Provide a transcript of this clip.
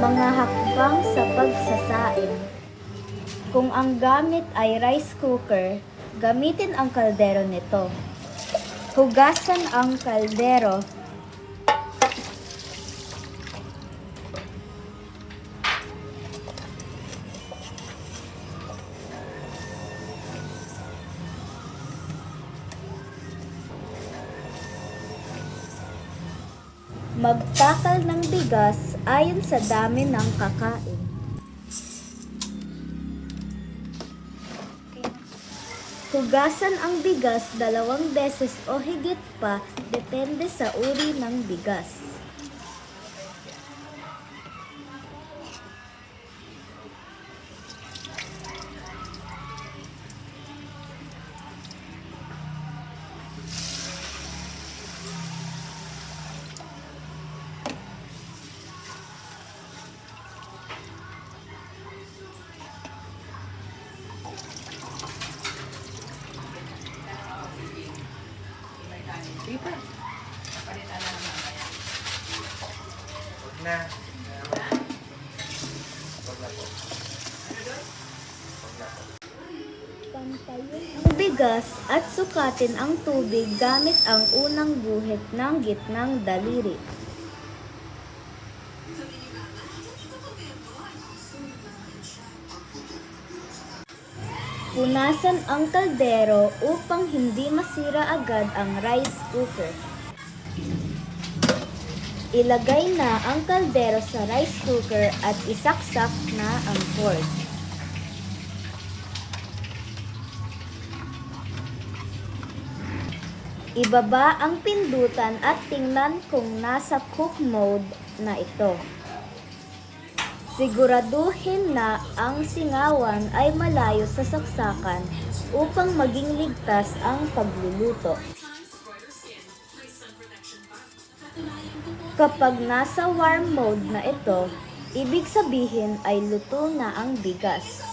Mga hakbang sa pagsasaing. Kung ang gamit ay rice cooker, gamitin ang kaldero nito. Hugasan ang kaldero. Magtakal ng bigas ayon sa dami ng kakain. Hugasan ang bigas dalawang beses o higit pa depende sa uri ng bigas. Na. Ang bigas at sukatin ang tubig gamit ang unang guhit ng gitnang daliri. Punasan ang kaldero upang hindi masira agad ang rice cooker. Ilagay na ang kaldero sa rice cooker at isaksak na ang pork. Ibaba ang pindutan at tingnan kung nasa cook mode na ito. Siguraduhin na ang singawan ay malayo sa saksakan upang maging ligtas ang pagluluto. Kapag nasa warm mode na ito, ibig sabihin ay luto na ang bigas.